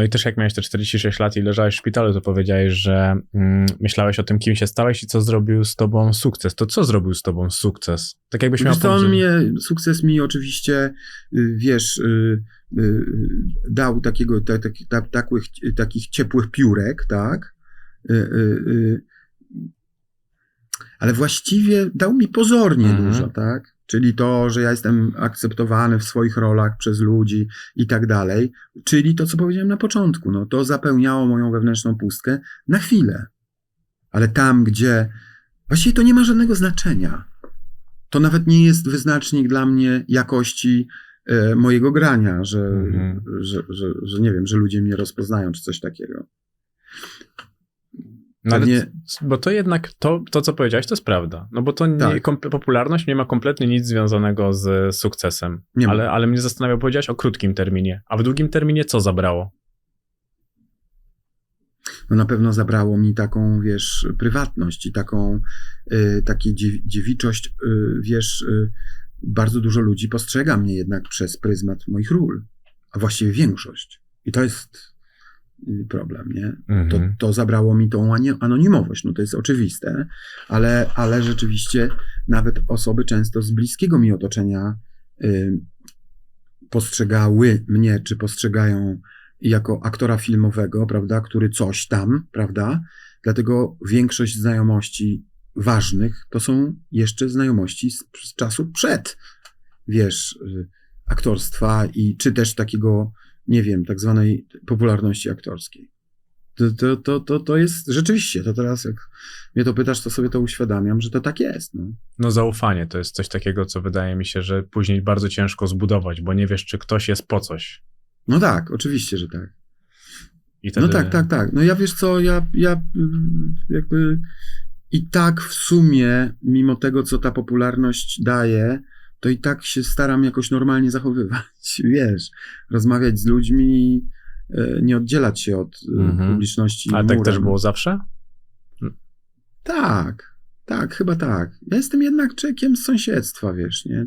No i też jak miałeś te 46 lat i leżałeś w szpitalu, to powiedziałeś, że mm, myślałeś o tym, kim się stałeś i co zrobił z tobą sukces. To co zrobił z tobą sukces? Tak jakbyś miał Wiesz mnie, sukces mi oczywiście, y, wiesz, y, y, dał takiego, ta, taki- ta, takich, takich ciepłych piórek, tak? Ale właściwie dał mi pozornie Mhm. dużo, tak? Czyli to, że ja jestem akceptowany w swoich rolach przez ludzi i tak dalej. Czyli to, co powiedziałem na początku, no to zapełniało moją wewnętrzną pustkę na chwilę. Ale tam, gdzie właściwie to nie ma żadnego znaczenia. To nawet nie jest wyznacznik dla mnie jakości e, mojego grania, że, Mhm. że, że, że nie wiem, że ludzie mnie rozpoznają, czy coś takiego. No ale, Pewnie- bo to jednak, to, to co powiedziałeś, to jest prawda. No bo to nie, Tak. kom, popularność nie ma kompletnie nic związanego z sukcesem. Nie ma. Ale, ale mnie zastanawia, powiedziałeś o krótkim terminie. A w długim terminie co zabrało? No na pewno zabrało mi taką, wiesz, prywatność i taką, y, takie dziew- dziewiczość, y, wiesz, y, bardzo dużo ludzi postrzega mnie jednak przez pryzmat moich ról, a właściwie większość. I to jest problem, nie? To, Mhm. to zabrało mi tą anonimowość, no to jest oczywiste, ale, ale rzeczywiście nawet osoby często z bliskiego mi otoczenia y, postrzegały mnie, czy postrzegają jako aktora filmowego, prawda, który coś tam, prawda? Dlatego większość znajomości ważnych to są jeszcze znajomości z, z czasu przed, wiesz, y, aktorstwa i czy też takiego, nie wiem, tak zwanej popularności aktorskiej. To, to, to, to, to jest rzeczywiście, to teraz jak mnie to pytasz, to sobie to uświadamiam, że to tak jest. No. No zaufanie to jest coś takiego, co wydaje mi się, że później bardzo ciężko zbudować, bo nie wiesz, czy ktoś jest po coś. no tak, oczywiście, że tak. I wtedy... No tak, tak, tak. No ja wiesz co, ja, ja mm, jakby i tak w sumie, mimo tego, co ta popularność daje, to i tak się staram jakoś normalnie zachowywać, wiesz, rozmawiać z ludźmi, e, nie oddzielać się od e, Mhm. publiczności. Ale tak murem. też było zawsze? Tak, tak, chyba tak. Ja jestem jednak człowiekiem z sąsiedztwa, wiesz, nie?